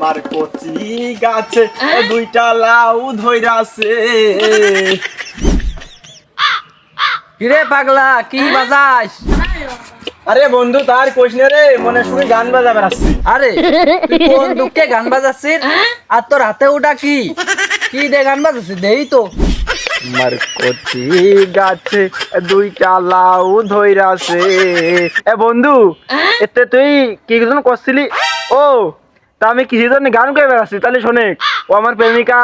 আমার কচি গাছে দুইটা লাউ ধইরাছে। কিরে পাগলা কি বাজাস? আরে বন্ধু তার কোশ নে রে মনে শুনে গান বাজা বেড়াচ্ছি আরে তুই কোন দুঃখে গান বাজাচ্ছিস? আর তোর হাতে ওটা কি? কি দে গান বাজাচ্ছিস? দেই তো। আমার কচি গাছে দুইটা লাউ ধইরাছে। এ বন্ধু এতে তুই কি করছিলি? ও তা আমি কিছু জন গান করে বেড়াচ্ছি তাহলে শোনে ও আমার প্রেমিকা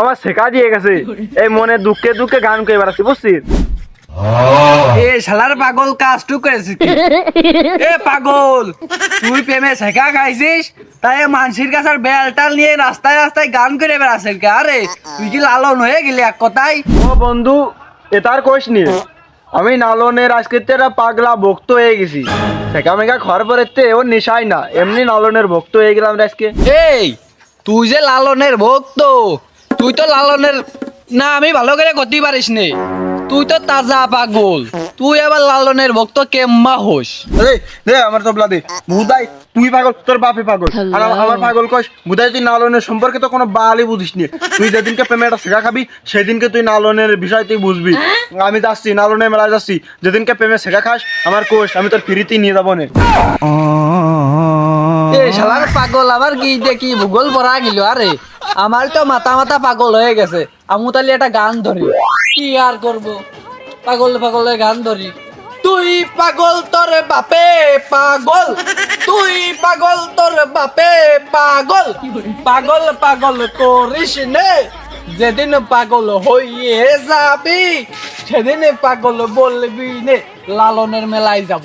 আমার শেখা দিয়ে গেছে। এই মনে দুঃখে দুঃখে গান করে বেড়াচ্ছি বুঝছিস? এ শালার পাগল কাজ টু করেছিস এ পাগল তুই প্রেমে শেখা খাইছিস তাই মানসির কাছে বেলটাল নিয়ে রাস্তায় রাস্তায় গান করে বেড়াচ্ছিস? আরে তুই কি লালন হয়ে গেলি এক কথায়? ও বন্ধু এ তার কোষ নি আমি নালনের আজকে একটা পাগলা ভক্ত হয়ে গেছি। শেখা মেঘা ঘর পরেতে ও নেশাই না, এমনি নালনের ভক্ত হয়ে গেলাম আজকে। এই, তুই যে লালনের ভক্ত, তুই তো লালনের না, আমি ভালো করে করতে পারিস নে। তুই তো তাজা পাগল। তুই আবার লালনের ভক্ত কেম্মা হোস। এই দে আমার তবলা দে বুদাই তুই পাগল তোর বাপে পাগল। আর আমার- পাগল কস বুদাই তুই নালনের সম্পর্কে তো কোনো বালি বুঝিস নি। তুই যেদিনকে প্রেমেটা শেখা খাবি সেদিনকে তুই নালনের বিষয় তুই বুঝবি। আমি যাচ্ছি নালনের মেলা যাচ্ছি। যেদিনকে প্রেমে শেখা খাস আমার কোষ আমি তোর ফিরিতেই নিয়ে যাব নে। শালার পাগল আবার কি যে কি ভূগোল পড়া গেল আরে। আমার তো মাথা মাথা পাগল হয়ে গেছে। আমু তাহলে একটা গান ধরি। কি আর করব? পাগল পাগলের গান ধরি। তুই পাগল তোর বাপে পাগল। তুই পাগল তোর বাপে পাগল। পাগল পাগল করিস নে। যেদিন পাগল হইয়ে যাবি, সেদিন পাগল বলবি নে, লালনের মেলায় যাব।